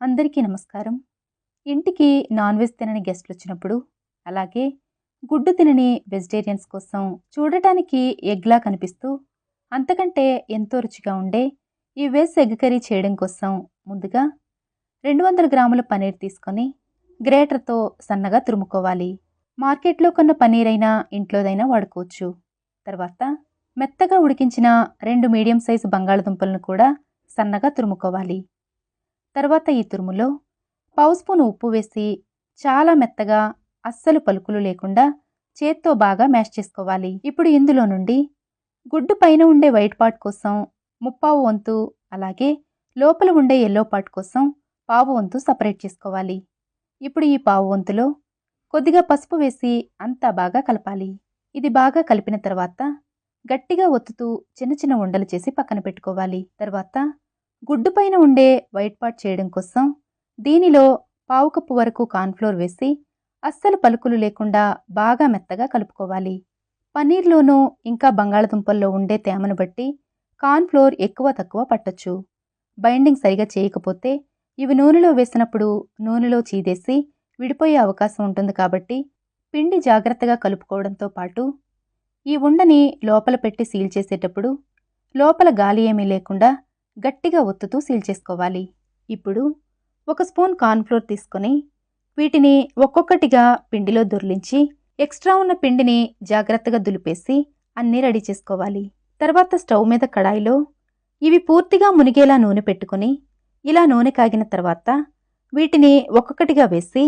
అందరికీ నమస్కారం. ఇంటికి నాన్ వెజ్ తినని గెస్ట్లు వచ్చినప్పుడు అలాగే గుడ్డు తినని వెజిటేరియన్స్ కోసం చూడటానికి ఎగ్లా కనిపిస్తూ అంతకంటే ఎంతో రుచిగా ఉండే ఈ వెజ్ ఎగ్ కర్రీ చేయడం కోసం ముందుగా రెండు వందల గ్రాముల పనీర్ తీసుకొని గ్రేటర్తో సన్నగా తురుముకోవాలి. మార్కెట్లో కొన్న పనీర్ అయినా ఇంట్లోదైనా వాడుకోవచ్చు. తర్వాత మెత్తగా ఉడికించిన రెండు మీడియం సైజు బంగాళదుంపలను కూడా సన్నగా తురుముకోవాలి. తర్వాత ఈ తురుములో పావు స్పూన్ ఉప్పు వేసి చాలా మెత్తగా అస్సలు పలుకులు లేకుండా చేత్తో బాగా మ్యాష్ చేసుకోవాలి. ఇప్పుడు ఇందులో నుండి గుడ్డు పైన ఉండే వైట్ పార్ట్ కోసం ముప్పావు వంతు అలాగే లోపల ఉండే ఎల్లో పార్ట్ కోసం పావు వంతు సపరేట్ చేసుకోవాలి. ఇప్పుడు ఈ పావు వంతులో కొద్దిగా పసుపు వేసి అంతా బాగా కలపాలి. ఇది బాగా కలిపిన తర్వాత గట్టిగా ఒత్తుతూ చిన్న చిన్న ఉండలు చేసి పక్కన పెట్టుకోవాలి. తర్వాత గుడ్డు పైన ఉండే వైట్ పార్ట్ చేయడం కోసం దీనిలో పావు కప్పు వరకు కార్న్ఫ్లోర్ వేసి అస్సలు పలుకులు లేకుండా బాగా మెత్తగా కలుపుకోవాలి. పన్నీర్లోనూ ఇంకా బంగాళదుంపల్లో ఉండే తేమను బట్టి కార్న్ఫ్లోర్ ఎక్కువ తక్కువ పట్టొచ్చు. బైండింగ్ సరిగా చేయకపోతే ఇవి నూనెలో వేసినప్పుడు నూనెలో చీదేసి విడిపోయే అవకాశం ఉంటుంది కాబట్టి పిండి జాగ్రత్తగా కలుపుకోవడంతో పాటు ఈ ఉండని లోపల పెట్టి సీల్ చేసేటప్పుడు లోపల గాలి ఏమీ లేకుండా గట్టిగా ఒత్తుతూ సీల్ చేసుకోవాలి. ఇప్పుడు ఒక స్పూన్ కార్న్ఫ్లోర్ తీసుకొని వీటిని ఒక్కొక్కటిగా పిండిలో దొర్లించి ఎక్స్ట్రా ఉన్న పిండిని జాగ్రత్తగా దులిపేసి అన్నీ రెడీ చేసుకోవాలి. తర్వాత స్టవ్ మీద కడాయిలో ఇవి పూర్తిగా మునిగేలా నూనె పెట్టుకొని ఇలా నూనె కాగిన తర్వాత వీటిని ఒక్కొక్కటిగా వేసి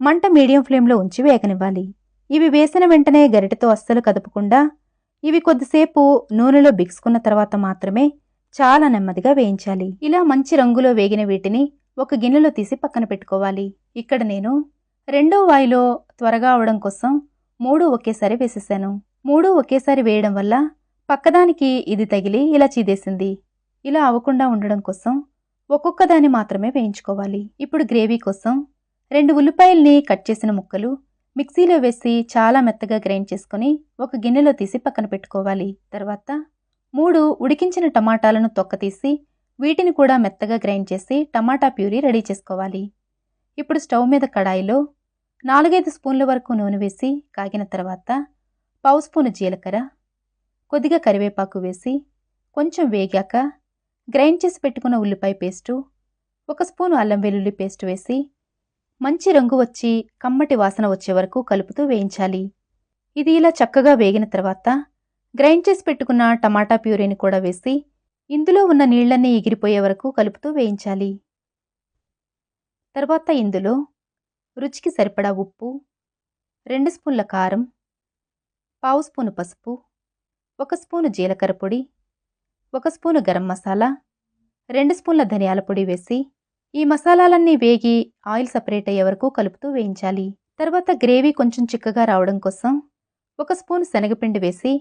మంట మీడియం ఫ్లేమ్లో ఉంచి వేగనివ్వాలి. ఇవి వేసిన వెంటనే గరిటెతో అస్సలు కదపకుండా ఇవి కొద్దిసేపు నూనెలో బిగుసుకున్న తర్వాత మాత్రమే చాలా నెమ్మదిగా వేయించాలి. ఇలా మంచి రంగులో వేగిన వీటిని ఒక గిన్నెలో తీసి పక్కన పెట్టుకోవాలి. ఇక్కడ నేను రెండో వాయిలో త్వరగా అవడం కోసం మూడు ఒకేసారి వేసేసాను. మూడు ఒకేసారి వేయడం వల్ల పక్కదానికి ఇది తగిలి ఇలా చీదేసింది. ఇలా అవ్వకుండా ఉండడం కోసం ఒక్కొక్క దాన్ని మాత్రమే వేయించుకోవాలి. ఇప్పుడు గ్రేవీ కోసం రెండు ఉల్లిపాయల్ని కట్ చేసిన ముక్కలు మిక్సీలో వేసి చాలా మెత్తగా గ్రైండ్ చేసుకొని ఒక గిన్నెలో తీసి పక్కన పెట్టుకోవాలి. తర్వాత మూడు ఉడికించిన టమాటాలను తొక్కతీసి వీటిని కూడా మెత్తగా గ్రైండ్ చేసి టమాటా ప్యూరీ రెడీ చేసుకోవాలి. ఇప్పుడు స్టవ్ మీద కడాయిలో నాలుగైదు స్పూన్ల వరకు నూనె వేసి కాగిన తర్వాత పావు స్పూను జీలకర్ర కొద్దిగా కరివేపాకు వేసి కొంచెం వేగాక గ్రైండ్ చేసి పెట్టుకున్న ఉల్లిపాయ పేస్టు ఒక స్పూను అల్లం వెల్లుల్లి పేస్ట్ వేసి మంచి రంగు వచ్చి కమ్మటి వాసన వచ్చే వరకు కలుపుతూ వేయించాలి. ఇది ఇలా చక్కగా వేగిన తర్వాత గ్రైండ్ చేసి పెట్టుకున్న టమాటా ప్యూరీని కూడా వేసి ఇందులో ఉన్న నీళ్ళన్నీ ఎగిరిపోయే వరకు కలుపుతూ వేయించాలి. తర్వాత ఇందులో రుచికి సరిపడా ఉప్పు రెండు స్పూన్ల కారం పావు స్పూను పసుపు ఒక స్పూను జీలకర్ర పొడి ఒక స్పూను గరం మసాలా రెండు స్పూన్ల ధనియాల పొడి వేసి ఈ మసాలాలన్నీ వేగి ఆయిల్ సపరేట్ అయ్యే వరకు కలుపుతూ వేయించాలి. తర్వాత గ్రేవీ కొంచెం చిక్కగా రావడం కోసం ఒక స్పూన్ శనగపిండి వేసి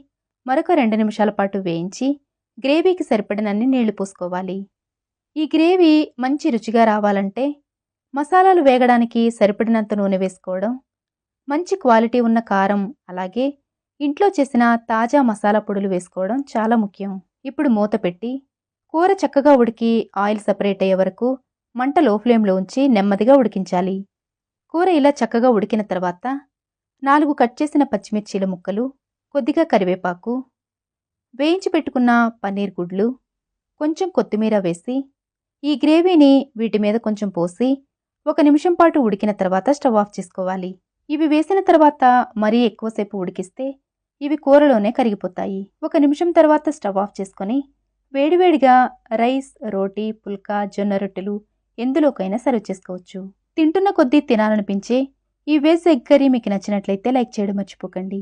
మరొక రెండు నిమిషాల పాటు వేయించి గ్రేవీకి సరిపడినన్ని నీళ్ళు పోసుకోవాలి. ఈ గ్రేవీ మంచి రుచిగా రావాలంటే మసాలాలు వేగడానికి సరిపడినంత నూనె వేసుకోవడం మంచి క్వాలిటీ ఉన్న కారం అలాగే ఇంట్లో చేసిన తాజా మసాలా పొడులు వేసుకోవడం చాలా ముఖ్యం. ఇప్పుడు మూత పెట్టి కూర చక్కగా ఉడికి ఆయిల్ సపరేట్ అయ్యే వరకు మంట లో ఫ్లేమ్లో ఉంచి నెమ్మదిగా ఉడికించాలి. కూర ఇలా చక్కగా ఉడికిన తర్వాత నాలుగు కట్ చేసిన పచ్చిమిర్చీల ముక్కలు కొద్దిగా కరివేపాకు వేయించి పెట్టుకున్న పన్నీర్ గుడ్లు కొంచెం కొత్తిమీర వేసి ఈ గ్రేవీని వీటి మీద కొంచెం పోసి ఒక నిమిషం పాటు ఉడికిన తర్వాత స్టవ్ ఆఫ్ చేసుకోవాలి. ఇవి వేసిన తర్వాత మరీ ఎక్కువసేపు ఉడికిస్తే ఇవి కూరలోనే కరిగిపోతాయి. ఒక నిమిషం తర్వాత స్టవ్ ఆఫ్ చేసుకొని వేడివేడిగా రైస్ రోటీ పుల్కా జొన్న రొట్టెలు ఎందులోకైనా సర్వ్ చేసుకోవచ్చు. తింటున్న కొద్దీ తినాలనిపించే ఈ వెజ్ ఎగ్ కర్రీ మీకు నచ్చినట్లయితే లైక్ చేయడం మర్చిపోకండి.